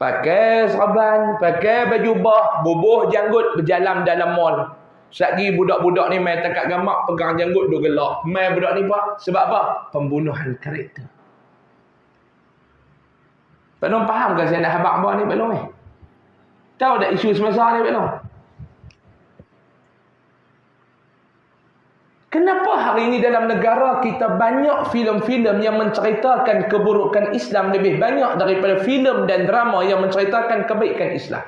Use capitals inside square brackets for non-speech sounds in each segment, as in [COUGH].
Pakai serban, pakai baju bah, bubuh janggut, berjalan dalam mall. Sagi budak-budak ni main takat gamak, pegang janggut, dua gelak. Main budak ni apa? Sebab apa? Pembunuhan karakter. Pak Long faham ke saya nak habak apa ni Pak Long ni? Tahu tak isu semasa ni Pak Kenapa hari ini dalam negara kita banyak filem-filem yang menceritakan keburukan Islam lebih banyak daripada filem dan drama yang menceritakan kebaikan Islam?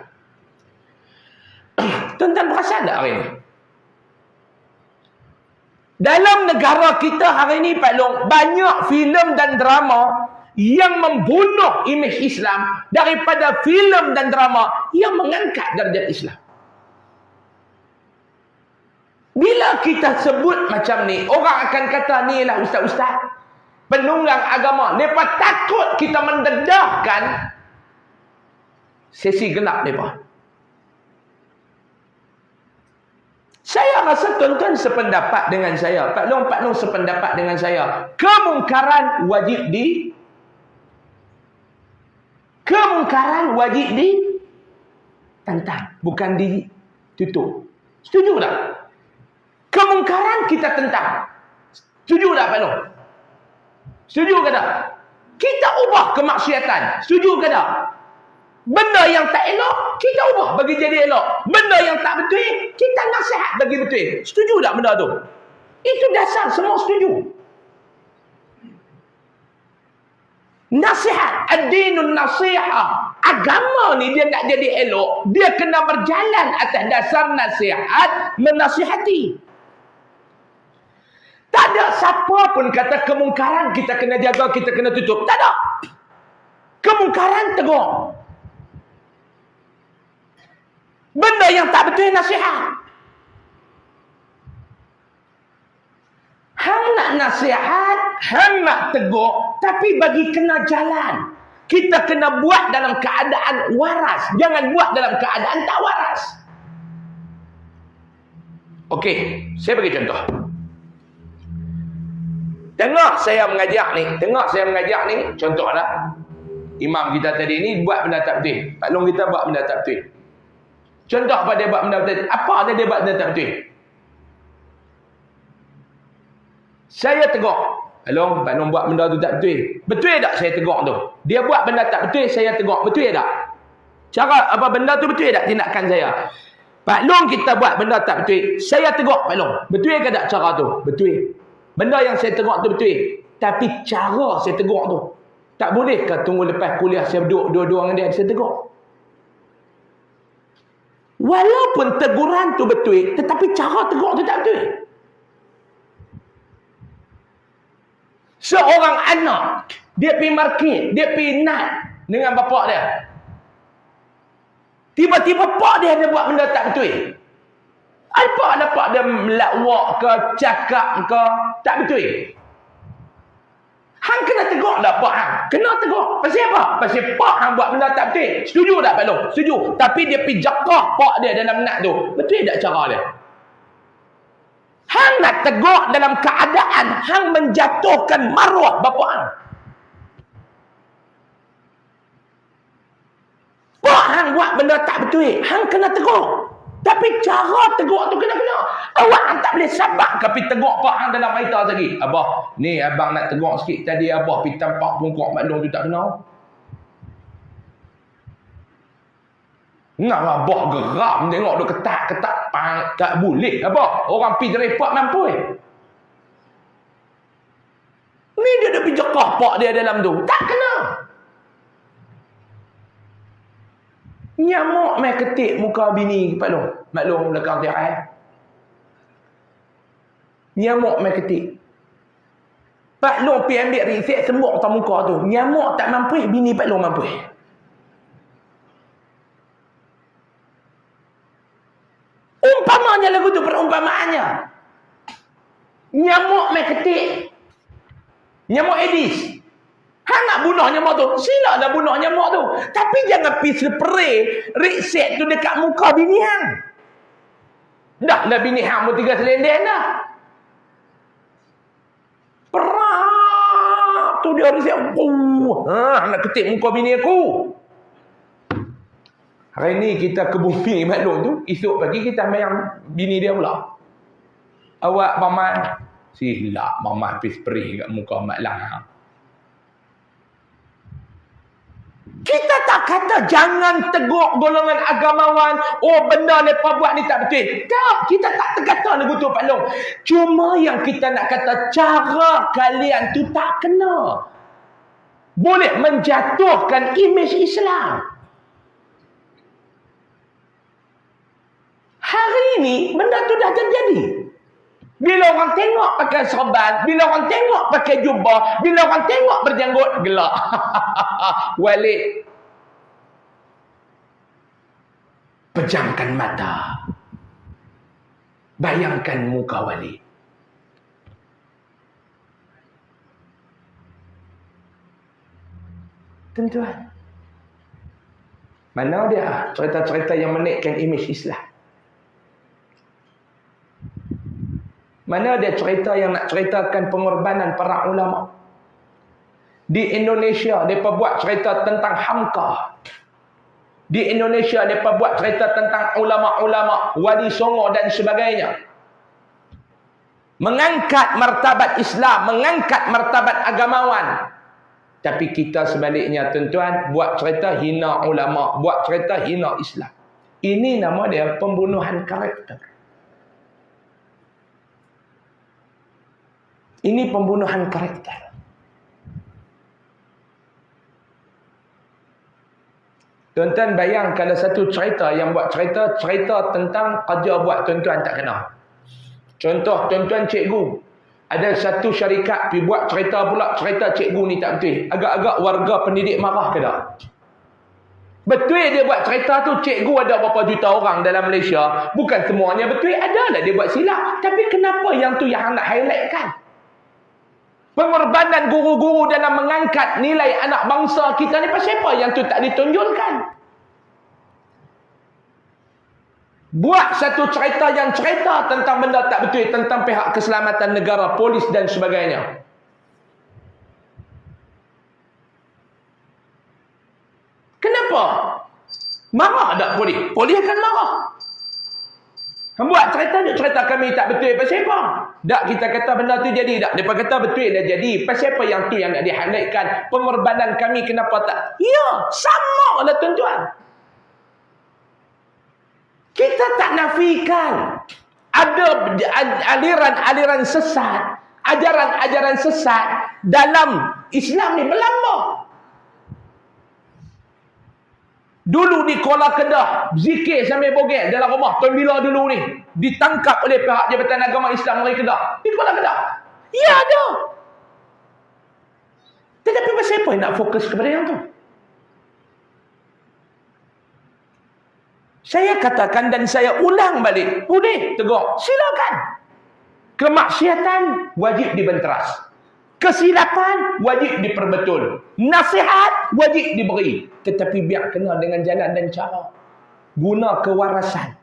[CLEARS THROAT] Tuan-tuan perasan tak hari ini? Dalam negara kita hari ini Pak Long, banyak filem dan drama yang membunuh imej Islam daripada filem dan drama yang mengangkat darjat Islam. Bila kita sebut macam ni, orang akan kata ni lah ustaz-ustaz. Penunggang agama. Mereka takut kita mendedahkan sesi gelap mereka. Saya rasa tuan-tuan sependapat dengan saya. Pak Long, Pak Long sependapat dengan saya. Kemungkaran wajib di Kemungkaran wajib di tantang, bukan ditutup. Setuju tak? Kemungkaran kita tentang. Setuju tak Pak Long? Setuju ke tak? Kita ubah kemaksiatan. Setuju ke tak? Benda yang tak elok, kita ubah bagi jadi elok. Benda yang tak betul, kita nasihat bagi betul. Setuju tak benda tu? Itu dasar semua setuju. Nasihat. Ad-dinun nasihat. Agama ni dia nak jadi elok. Dia kena berjalan atas dasar nasihat. Menasihati. Ada siapa pun kata kemungkaran kita kena jaga, kita kena tutup. Tak ada. Kemungkaran tegur. Benda yang tak betul nasihat. Hang nak nasihat, hang nak tegur, tapi bagi kena jalan. Kita kena buat dalam keadaan waras. Jangan buat dalam keadaan tak waras. Okey, saya bagi contoh. Tengah saya mengajak ni, tengah saya mengajak ni, contohlah. Imam kita tadi ni buat benda tak betul. Pak Long kita buat benda tak betul. Contoh apa dia buat benda betul? Apa dia buat benda tak betul? Saya tegur. Hello, Pak Long buat benda tu tak betul. Betul tak saya tegur tu? Dia buat benda tak betul, saya tegur. Betul tak? Cara apa benda tu betul tak tindakan saya? Pak Long kita buat benda tak betul. Saya tegur Pak Long. Betul ke tak cara tu? Betul. Benda yang saya tegur tu betul. Tapi cara saya tegur tu. Tak boleh ke tunggu lepas kuliah saya duduk dua-dua dengan dia saya tegur? Walaupun teguran tu betul, tetapi cara tegur tu tak betul. Seorang anak, dia pergi market, dia pergi nat dengan bapak dia. Tiba-tiba pak dia ada buat benda tak betul. Apa dapat dia melawak ke, cakap ke, tak betul. Hang kena tegur tak pak hang? Kena tegur. Pasal apa? Pasal pak hang buat benda tak betul. Setuju tak Pak Long? Setuju. Tapi dia pergi jakah pak dia dalam nak tu. Betul tak cara dia? Hang nak tegur dalam keadaan hang menjatuhkan maruah bapa hang. Pak hang buat benda tak betul, hang kena tegur. Tapi cara tegur tu kena-kena. Awak tak boleh sabar tapi tegur pak hang dalam kereta lagi. Abah, ni abang nak tegur sikit tadi abah pergi tampak pungkok maklum tu tak kenal. Nak abah geram tengok dia ketat-ketat tak boleh abah. Orang pergi repot mampu eh. Ni dia dah pergi jekah pak dia dalam tu. Tak kena. Nyamuk mai ketik muka bini Long. Maklum belakang tirai. Nyamuk mai ketik. Pak Long pergi ambil risik sembuk atas muka tu. Nyamuk tak mampu, bini Pak Long mampu. Umpamanya lagu tu perumpamaannya. Nyamuk mai ketik. Nyamuk Edis. Hang nak bunuh nyamuk tu. Silalah bunuh nyamuk tu. Tapi jangan pergi spray reset tu dekat muka bini hang. Dah lah bini hang pun tiga selendeng dah. Perak tu dia reset. Oh, ha, nak ketik muka bini aku. Hari ni kita ke bumi [LAUGHS] maklum tu, esok pagi kita main bini dia pula. Awak paman silap mama habis perih kat muka mak lang. Kita tak kata jangan tegur golongan agamawan. Oh benda apa buat ni tak betul. Tak. Kita tak terkata ni betul Pak Long. Cuma yang kita nak kata cara kalian tu tak kena. Boleh menjatuhkan imej Islam. Hari ini benda tu dah terjadi. Bila orang tengok pakai serban, bila orang tengok pakai jubah, bila orang tengok berjanggut, gelak. [LAUGHS] Walid. Pejamkan mata. Bayangkan muka Walid. Tuan-tuan. Mana dia cerita-cerita yang menaikkan imej Islam? Mana ada cerita yang nak ceritakan pengorbanan para ulama? Di Indonesia, mereka buat cerita tentang Hamka. Di Indonesia, mereka buat cerita tentang ulama-ulama, wali songo dan sebagainya. Mengangkat martabat Islam, mengangkat martabat agamawan. Tapi kita sebaliknya, tuan-tuan, buat cerita hina ulama, buat cerita hina Islam. Ini nama dia pembunuhan karakter. Ini pembunuhan karakter. Tuan-tuan bayang kalau satu cerita yang buat cerita, cerita tentang kerja buat tuan-tuan tak kenal. Contoh tuan-tuan cikgu. Ada satu syarikat pergi buat cerita pula, cerita cikgu ni tak betul. Agak-agak warga pendidik marah ke tak? Betul dia buat cerita tu, cikgu ada berapa juta orang dalam Malaysia. Bukan semuanya betul, ada lah dia buat silap. Tapi kenapa yang tu yang nak highlight kan? Pengorbanan guru-guru dalam mengangkat nilai anak bangsa kita ni pasal apa yang tu tak ditunjukkan? Buat satu cerita yang cerita tentang benda tak betul tentang pihak keselamatan negara, polis dan sebagainya. Kenapa? Marah tak polis? Polis akan marah. Kamu buat cerita dia cerita kami tak betul pasal apa? Tak kita kata benda tu jadi tak. Depa kata betul dah jadi. Pasal apa yang tu yang nak dihighlightkan? Pengorbanan kami kenapa tak? Ya, sama lah tuan-tuan. Kita tak nafikan ada aliran-aliran sesat, ajaran-ajaran sesat dalam Islam ni berlambang. Dulu di Kuala Kedah, zikir sambil bogel dalam rumah Tuan Bila dulu ni. Ditangkap oleh pihak Jabatan Agama Islam Negeri Kedah. Di Kuala Kedah. Ya ada. Tetapi pasal apa nak fokus kepada yang tu? Saya katakan dan saya ulang balik. Boleh tegur. Silakan. Kemaksiatan wajib dibenteras. Kesilapan wajib diperbetul. Nasihat wajib diberi. Tetapi biar kena dengan jalan dan cara. Guna kewarasan.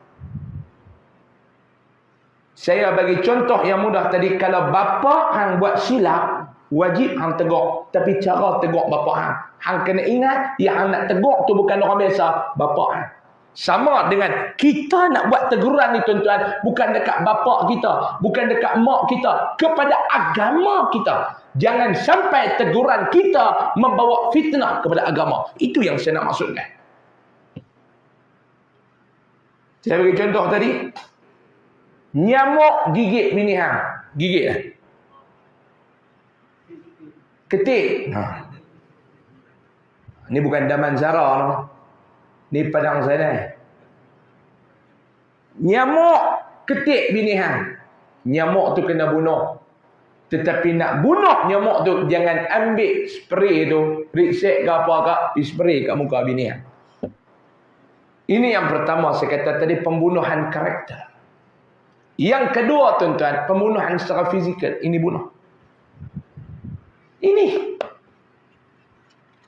Saya bagi contoh yang mudah tadi. Kalau bapa hang buat silap, wajib hang tegur. Tapi cara tegur bapa hang. Hang kena ingat, yang hang nak tegur tu bukan orang biasa. Bapa hang. Sama dengan kita nak buat teguran ni tuan-tuan. Bukan dekat bapa kita. Bukan dekat mak kita. Kepada agama kita. Jangan sampai teguran kita membawa fitnah kepada agama. Itu yang saya nak maksudkan. Saya bagi contoh tadi. Nyamuk gigit bini hang. Gigit lah. Ketik. Ha. Ini bukan daman zara. No. Ini padang sana. Nyamuk ketik bini hang. Nyamuk tu kena bunuh. Tetapi nak bunuh nyamuk tu jangan ambil spray tu, reset ke apa ke, pi spray kat muka bini hang. Ini yang pertama saya kata tadi pembunuhan karakter. Yang kedua tuan-tuan, pembunuhan secara fizikal. Ini bunuh. Ini.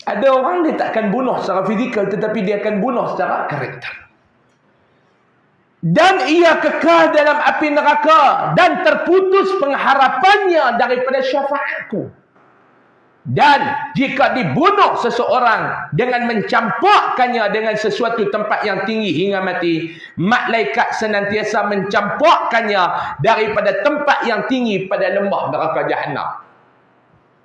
Ada orang dia takkan bunuh secara fizikal tetapi dia akan bunuh secara karakter dan ia kekal dalam api neraka dan terputus pengharapannya daripada syafaatku. Dan jika dibunuh seseorang dengan mencampakkannya dengan sesuatu tempat yang tinggi hingga mati, malaikat senantiasa mencampakkannya daripada tempat yang tinggi pada lembah neraka jahanam.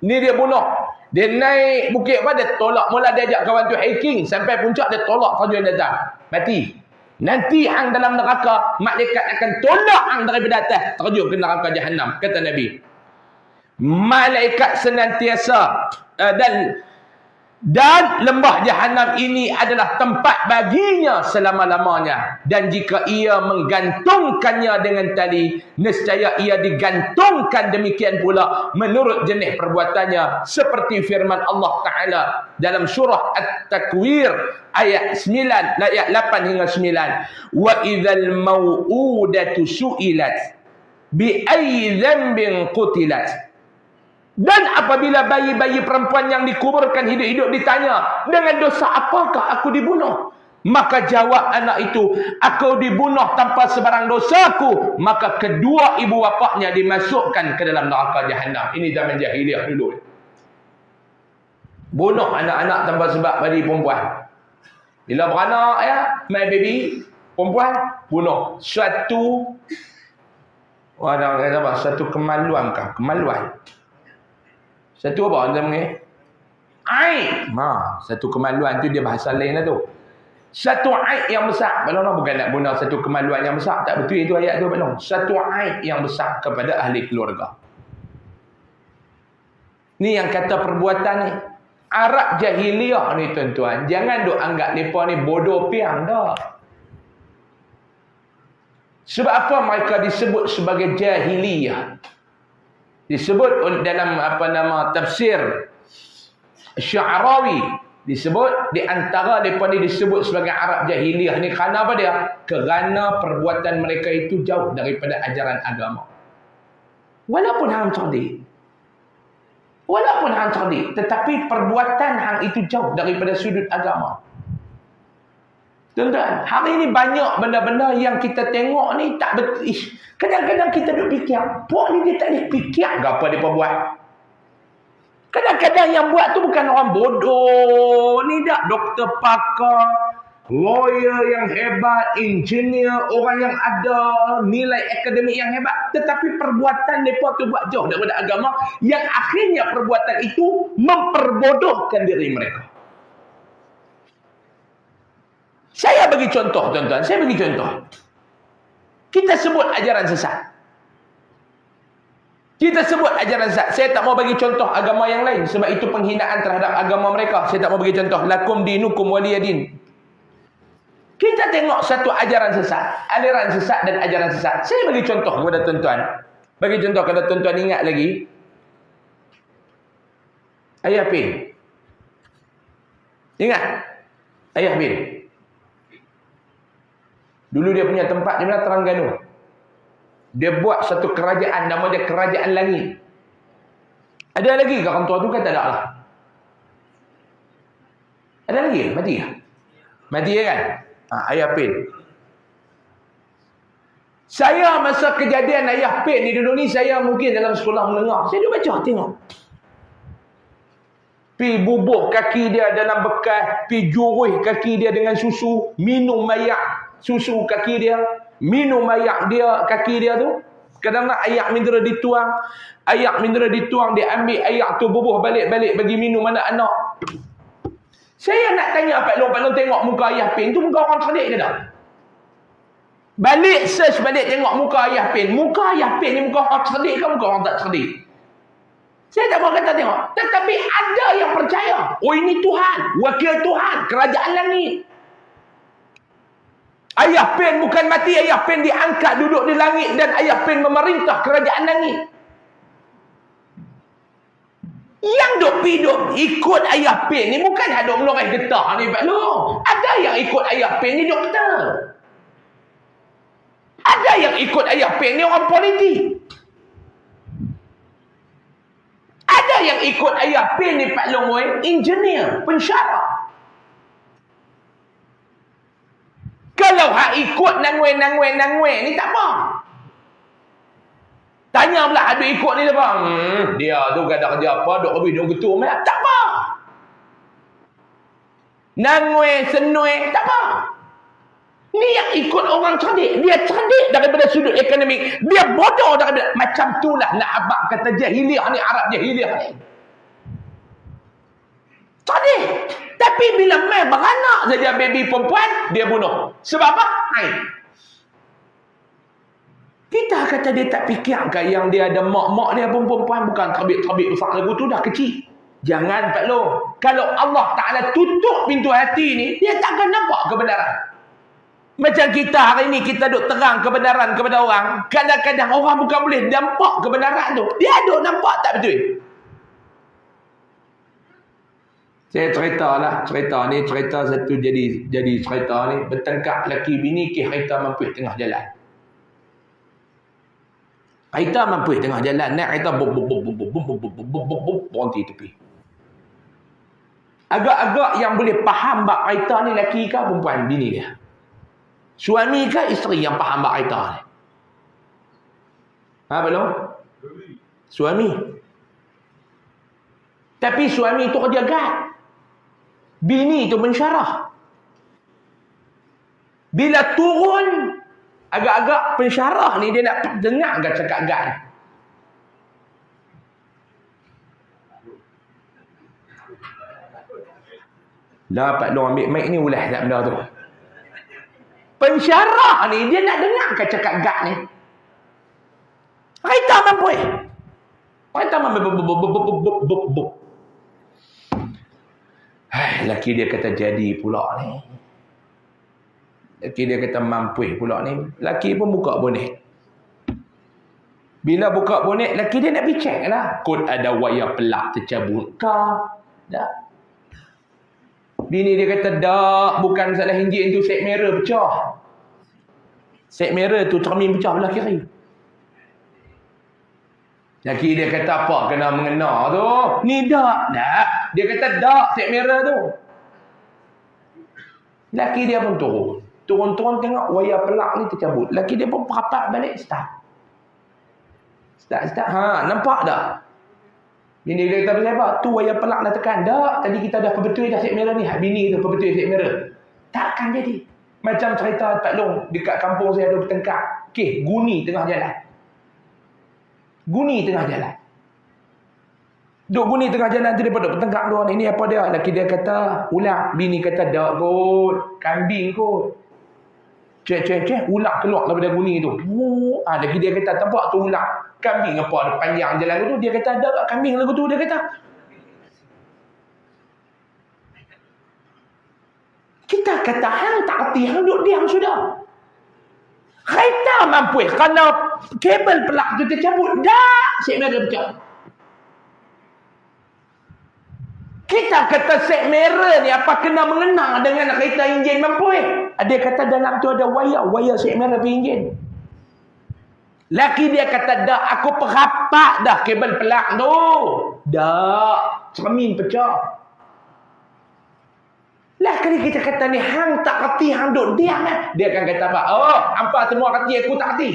Ni dia bunuh. Dia naik bukit dia tolak mula dia ajak kawan tu hiking sampai puncak dia tolak tujuan datang. Mati. Nanti hang dalam neraka, malaikat akan tolak hang daripada atas. Terjun ke neraka jahanam kata Nabi. Malaikat senantiasa uh, dan dan lembah jahanam ini adalah tempat baginya selama-lamanya. Dan jika ia menggantungkannya dengan tali nescaya ia digantungkan demikian pula menurut jenis perbuatannya seperti firman Allah taala dalam surah at-takwir ayat 9 ayat 8 hingga 9 wa idzal mau'udatu su'ilat bi ayyi dhanbin qutilat dan apabila bayi-bayi perempuan yang dikuburkan hidup-hidup ditanya, dengan dosa apakah aku dibunuh? Maka jawab anak itu, aku dibunuh tanpa sebarang dosaku. Maka kedua ibu bapaknya dimasukkan ke dalam neraka jahanam. Ini zaman jahiliah dulu. Bunuh anak-anak tanpa sebab bagi perempuan. Bila beranak ya, my baby, perempuan, bunuh. Suatu, orang kata apa? Satu kemaluan kah? Kemaluan. Satu apa anda panggil? Aib. Ha, satu kemaluan tu dia bahasa lain lah tu. Satu aib yang besar. Belum bukan nak guna satu kemaluan yang besar. Tak betul itu ayat tu belum. Satu aib yang besar kepada ahli keluarga. Ni yang kata perbuatan ni. Arab jahiliah ni tuan-tuan. Jangan duk anggap mereka ni bodoh piang dah. Sebab apa mereka disebut sebagai jahiliyah? Disebut dalam apa nama tafsir Sya'rawi disebut di antara depa ni disebut sebagai Arab jahiliah ni kerana apa dia? Kerana perbuatan mereka itu jauh daripada ajaran agama. Walaupun hang cerdik. Walaupun hang cerdik, tetapi perbuatan hang itu jauh daripada sudut agama. Tuan-tuan, hari ini banyak benda-benda yang kita tengok ni tak betul. Kadang-kadang kita duduk fikir, puak ni dia tak boleh fikir ke apa dia buat. Kadang-kadang yang buat tu bukan orang bodoh. Ni tak doktor pakar, lawyer yang hebat, engineer, orang yang ada nilai akademik yang hebat. Tetapi perbuatan mereka tu buat jauh daripada agama yang akhirnya perbuatan itu memperbodohkan diri mereka. Saya bagi contoh tuan-tuan, saya bagi contoh. Kita sebut ajaran sesat. Kita sebut ajaran sesat. Saya tak mau bagi contoh agama yang lain sebab itu penghinaan terhadap agama mereka. Saya tak mau bagi contoh lakum dinukum waliyadin. Kita tengok satu ajaran sesat, aliran sesat dan ajaran sesat. Saya bagi contoh kepada tuan-tuan. Bagi contoh kalau tuan-tuan ingat lagi. Ayah Pin. Ingat? Ayah Pin. Dulu dia punya tempat di mana Terengganu. Dia buat satu kerajaan nama dia Kerajaan Langit. Ada lagi ke orang tua tu kan tak ada lah. Ada lagi? Mati ke? Mati ya kan? Ha, ayah Pin. Saya masa kejadian ayah Pin ni dulu ni saya mungkin dalam sekolah menengah. Saya duduk baca tengok. Pi bubuh kaki dia dalam bekas, pi juruh kaki dia dengan susu, minum mayak susu kaki dia, minum ayak dia kaki dia tu. Kadang nak ayak mineral dituang, ayak mineral dituang dia ambil ayak tu bubuh balik-balik bagi minum anak-anak. Saya nak tanya Pak Long, Pak Long tengok muka ayah pin tu muka orang cerdik ke tak? Balik search balik tengok muka ayah pin. Muka ayah pin ni muka orang cerdik ke muka orang tak cerdik? Saya tak mau kata tengok. Tetapi ada yang percaya. Oh ini Tuhan. Wakil Tuhan. Kerajaan langit. Ayah Pen bukan mati, Ayah Pen diangkat duduk di langit dan Ayah Pen memerintah kerajaan langit. Yang duk hidup ikut Ayah Pen ni bukan ada meloreh getah ni Pak Long. Ada yang ikut Ayah Pen ni doktor. Ada yang ikut Ayah Pen ni orang politik. Ada yang ikut Ayah Pen ni Pak Long engineer, pensyarah. Kalau hak ikut nangwe nangwe nangwe ni tak apa. Tanya pula habis ikut ni apa? Hmm, dia tu kadang kerja apa, duk habis duk ketua mai. Tak apa. Nangwe senue tak apa. Ni yang ikut orang cerdik. Dia cerdik daripada sudut ekonomi. Dia bodoh daripada macam itulah nak abang kata jahiliah ni Arab jahiliah ni. Cerdik. Tapi bila mai beranak saja baby perempuan, dia bunuh. Sebab apa? Haid. Kita kata dia tak fikirkan yang dia ada mak-mak dia pun perempuan bukan terbit-terbit besar lagu tu dah kecil. Jangan Pak Long. Kalau Allah Ta'ala tutup pintu hati ni, dia takkan nampak kebenaran. Macam kita hari ni, kita duk terang kebenaran kepada orang. Kadang-kadang orang bukan boleh nampak kebenaran tu. Dia duk nampak tak betul. Saya cerita lah cerita ni cerita satu jadi jadi cerita ni bertengkak lelaki bini ke kereta mampu tengah jalan. Kereta mampu tengah jalan naik kereta bum bum bum bum bum bum bum bum bum tepi. Agak-agak yang boleh faham bak kereta ni lelaki ke perempuan bini dia. Suami ke isteri yang faham bak kereta ni. Ha belum? Suami. Tapi suami tu kerja gad. Bini tu mensyarah. Bila turun Agak-agak pensyarah ni dia nak dengar agak cakap agak ni. Dapat lu ambil mic ni ulah tak benda tu. Pensyarah ni dia nak dengar agak cakap agak ni. Raita mampu. Raita mampu. Hai, laki dia kata jadi pula ni. Laki dia kata mampu pula ni. Laki pun buka bonet. Bila buka bonet, laki dia nak check lah. Kod ada wayar pelak tercabut kah? Tak. Bini dia kata, tak. Bukan salah enjin tu set merah pecah. Set merah tu cermin pecah belah kiri. Laki dia kata apa kena mengena tu? Ni tak. Tak. Dia kata tak set merah tu. Laki dia pun turun. Turun-turun tengok wayar pelak ni tercabut. Laki dia pun perapat balik start. Start, start. Ha, nampak tak? Bini dia kata apa? Tu wayar pelak dah tekan. Tak, tadi kita dah perbetul dah set merah ni. Hak bini tu perbetul set merah. Takkan jadi. Macam cerita Pak Long dekat kampung saya ada bertengkar. Okey, guni tengah jalan. Guni tengah jalan. Duk guni tengah jalan tu daripada bertengkar dua ni. Ini apa dia? Laki dia kata, ulang. Bini kata, dak kot. Kambing kot. Cek, cek, cek. Ular keluar daripada guni tu. Oh, ah, lagi dia kata, tempat tu ular. Kambing apa panjang jalan tu. Dia kata, ada tak kambing lagu tu. Dia kata. Kita kata, hang tak hati. Hang duduk diam sudah. Kereta mampu. Kerana kabel pelak tu tercabut. Dah. Saya merah pecah. Kita kata set merah ni apa kena mengenang dengan kereta enjin mampu eh? Dia kata dalam tu ada wayar, wayar set merah pergi enjin. Laki dia kata dah aku perapak dah kabel pelak tu. Dah, cermin pecah. Lah kali kita kata ni hang tak reti hang duk diam eh. Dia akan kata apa? Oh, hampa semua reti aku tak reti.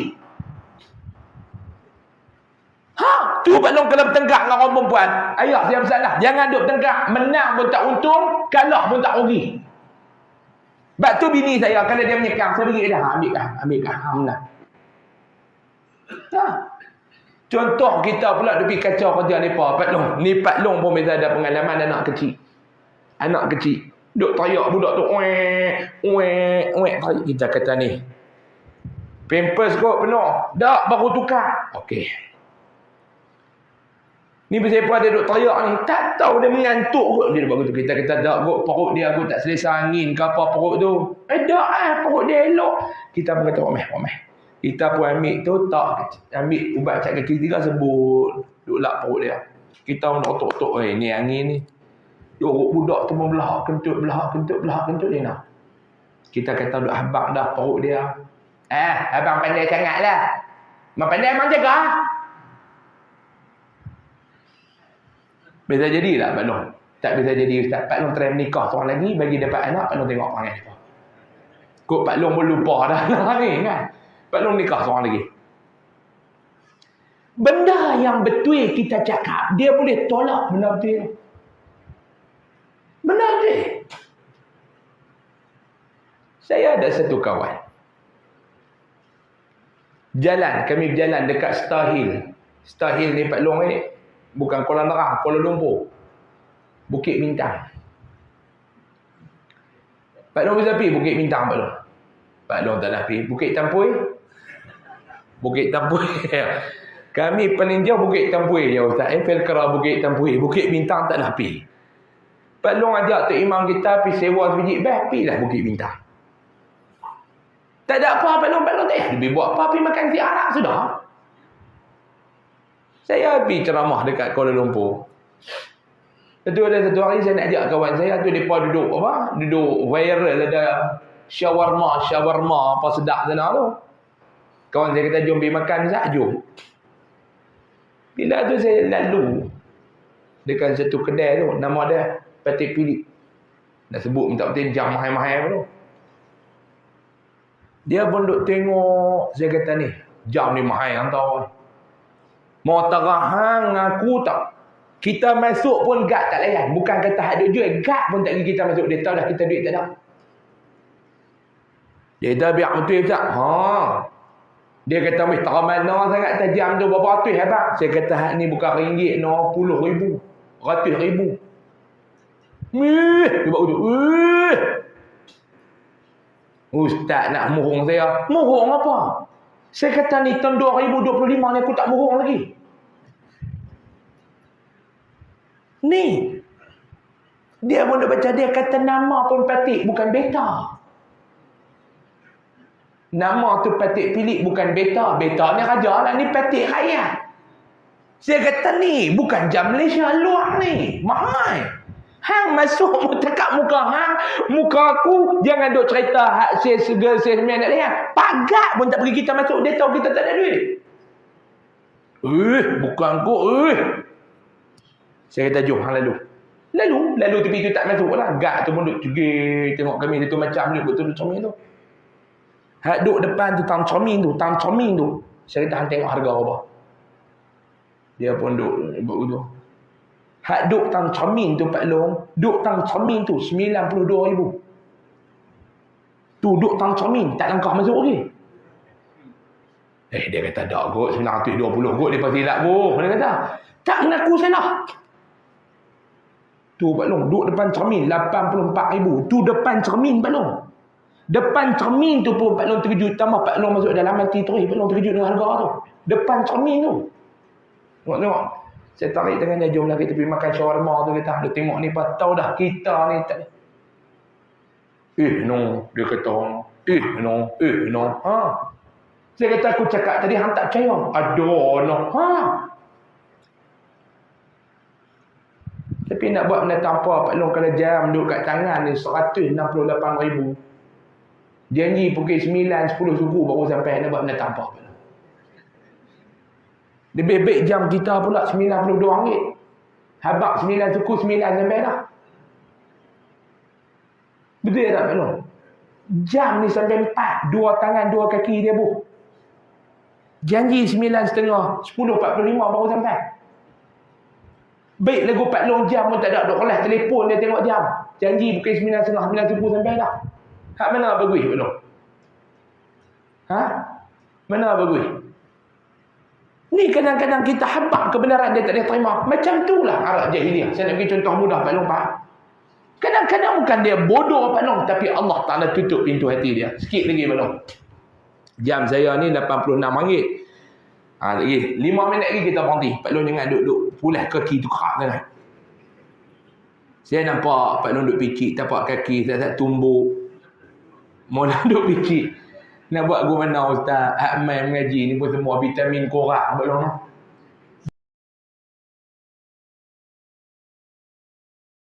Ha, tu balong kalau bertengkar dengan orang perempuan. Ayah siapa salah. Jangan duk bertengkar. Menang pun tak untung, kalah pun tak rugi. Sebab tu bini saya kalau dia menyekang, saya bagi dah ambil kah, ambil kah, hamlah. Ha. Contoh kita pula depi kacau kerja ni Pak Long. Ni Pak Long pun biasa ada pengalaman anak kecil. Anak kecil. Duk tayak budak tu. Weh, weh, weh. Kita kata ni. Pampers kau penuh. Tak, baru tukar. Okey. Ni apa dia duk teriak ni. Tak tahu dia mengantuk kot. Dia tu. Kita kata tak kot. Perut dia aku tak selesa angin ke apa perut tu. Eh tak eh. Perut dia elok. Kita pun kata omeh omeh. Kita pun ambil tu tak. Ambil ubat cat kaki tiga sebut. Duk lap perut dia. Kita pun otok-otok. Eh ni angin ni. Duk budak tu pun belahak kentut. Belahak kentut. Belahak kentut dia nak. Kita kata duk habak dah perut dia. Eh abang pandai sangat lah. Mak pandai abang jaga. Jadi tak Pak Long? Tak bisa jadi Ustaz. Pak Long try menikah seorang lagi, bagi dapat anak, Pak Long tengok orang apa. Kok Pak Long pun lupa dah [LAUGHS] lah ni kan. Pak Long nikah seorang lagi. Benda yang betul kita cakap, dia boleh tolak benda betul. Benda betul. Saya ada satu kawan. Jalan, kami berjalan dekat Star Hill. Star Hill ni Pak Long ni. Bukan Kuala Nerah, Kuala Lumpur. Bukit Bintang. Pak Long bisa pergi Bukit Bintang Pak Long. Pak Long tak nak pergi. Bukit Tampui. Bukit Tampui. [LAUGHS] Kami paling jauh Bukit Tampui ya Ustaz. Eiffel Kera Bukit Tampui. Bukit Bintang tak nak pergi. Pak Long ajak Tok Imam kita pergi sewa sebiji beh, pergilah Bukit Bintang. Tak ada apa Pak Long, Pak Long tak payah lebih buat apa, pergi makan si Arab sudah. Pergi ceramah dekat Kuala Lumpur. Lepas ada satu hari saya nak ajak kawan saya tu depa duduk apa? Duduk viral ada shawarma, shawarma apa sedap sana tu. Kawan saya kata jom pergi makan sat jom. Bila tu saya lalu dekat satu kedai tu nama dia Patik Pilih. Nak sebut minta betul jam mahal-mahal tu. Dia pun duk tengok saya kata ni jam ni mahal hang tahu. Mau terang aku tak kita masuk pun gad tak layan. Bukan kata ada jual. Gad pun tak kita masuk. Dia tahu dah kita duit tak ada. Dia kata biar betul tak? Ha. Dia kata, weh, tak mana sangat tajam tu berapa ratus hebat. Saya kata, hak ni bukan ringgit, no, puluh ribu. Ratus ribu. Wih, dia buat. Wih. Ustaz nak murung saya. Murung apa? Saya kata ni tahun 2025 ni aku tak murung lagi. Ni. Dia pun baca dia kata nama pun patik bukan beta. Nama tu Patik Pilih bukan beta. Beta ni raja lah. Ni Patik Raya. Saya kata ni bukan jam Malaysia luar ni. Mahal. Hang masuk dekat muka hang. Muka aku jangan duk cerita hak saya segel saya sembilan nak lihat. Pagak pun tak pergi kita masuk. Dia tahu kita tak ada duit. Eh, bukan kau. Eh. Saya kata jom hang lalu. Lalu, lalu tepi tu tak masuk lah. Gak tu pun duk cegir. Tengok kami satu macam ni. Betul-betul comel tu. Hak duk depan tu tang coming tu, tang coming tu. Saya tahan tengok harga apa. Dia pun duk buat tu. Hak duk tang coming tu Pak Long, duk tang coming tu 92,000. Tu duk tang coming, tak langkah masuk lagi. Eh dia kata tak kot 920 kot dia pasti tak kot. Dia kata tak mengaku sana. Tu Pak Long duk depan cermin 84,000. Tu depan cermin Pak Long. Depan cermin tu pun Pak Long terkejut. Tambah Pak Long masuk dalam mati terus. Pak Long terkejut dengan harga tu. Depan cermin tu. Tengok-tengok. Saya tarik tangannya. Jomlah kita pergi makan shawarma tu. Kita ada tengok ni. Pak tahu dah kita ni. Tak... Eh no. Dia kata. Eh no. Eh no. Ha. Saya kata aku cakap tadi. Han tak percaya. Aduh no. Ha. Tapi nak buat benda tanpa Pak Long kalau jam duduk kat tangan ni 168 ribu. Janji pukul 9, 10 subuh baru sampai nak buat benda tanpa. Lebih baik jam kita pula 92 ringgit. Habak 9 suku 9 sampai dah. Betul tak Pak Long? Jam ni sampai 4. Dua tangan, dua kaki dia bu. Janji 9 setengah, 10.45 baru sampai. Baik lagu Pak Long jam pun tak ada. Duk kelas telefon dia tengok jam. Janji pukul 9 setengah, 9 subuh sampai dah. Hak mana bagus belum? Ha? Mana bagus? Ni kadang-kadang kita habak kebenaran dia tak dia terima. Macam itulah Arab jahiliah. Saya nak bagi contoh mudah Pak Long faham. Kadang-kadang bukan dia bodoh Pak Long. Tapi Allah Ta'ala tutup pintu hati dia. Sikit lagi Pak Long. Jam saya ni RM86. Ha, lagi. 5 minit lagi kita berhenti. Pak Long jangan duduk-duduk. Pulas kaki tu kerak sangat. Saya nampak Pak Long duduk pikir. Tapak kaki saya tak tumbuk. Mula [LAUGHS] duk fikir. Nak buat gua mana ustaz? Hak main mengaji ni pun semua vitamin korang belum.